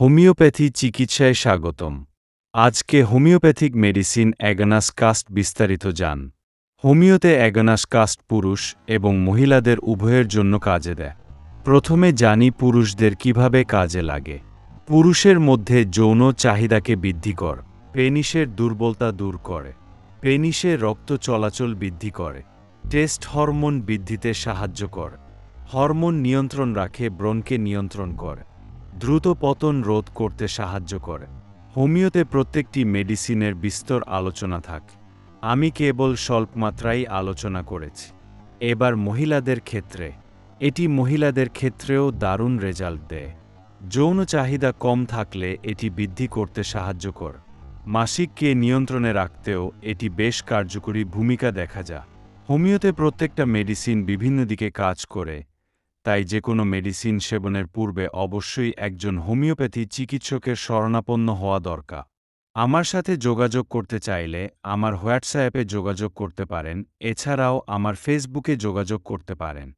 Homeopathy চিকিৎসায় স্বাগতম। আজকে হোমিওপ্যাথিক মেডিসিন অ্যাগানাস কাস্ট বিস্তারিত যান হোমিওতে অ্যাগানাস কাস্ট পুরুষ এবং মহিলাদের উভয়ের জন্য কাজে দেয়। প্রথমে জানি পুরুষদের কীভাবে কাজে লাগে। পুরুষের মধ্যে যৌন চাহিদাকে বৃদ্ধি কর। পেনিসের দুর্বলতা দূর করে। পেনিসে রক্ত চলাচল বৃদ্ধি করে। টেস্ট হরমোন বৃদ্ধিতে সাহায্য করে। হরমোন নিয়ন্ত্রণ রাখে, ব্রণকে নিয়ন্ত্রণ করে। দ্রুত পতন রোধ করতে সাহায্য করে। হোমিওতে প্রত্যেকটি মেডিসিনের বিস্তর আলোচনা থাকে। আমি কেবল স্বল্প মাত্রাই আলোচনা করেছি। এবার মহিলাদের ক্ষেত্রে। এটি মহিলাদের ক্ষেত্রেও দারুণ রেজাল্ট দেয়। যৌন চাহিদা কম থাকলে এটি বৃদ্ধি করতে সাহায্য কর। মাসিককে নিয়ন্ত্রণে রাখতেও এটি বেশ কার্যকরী ভূমিকা দেখা যায়। হোমিওতে প্রত্যেকটা মেডিসিন বিভিন্ন দিকে কাজ করে। তাই যে কোনো মেডিসিন সেবনের পূর্বে অবশ্যই একজন হোমিওপ্যাথি চিকিৎসকের শরণাপন্ন হওয়া দরকার। আমার সাথে যোগাযোগ করতে চাইলে আমার হোয়াটসঅ্যাপে যোগাযোগ করতে পারেন, এছাড়াও আমার ফেসবুকে যোগাযোগ করতে পারেন।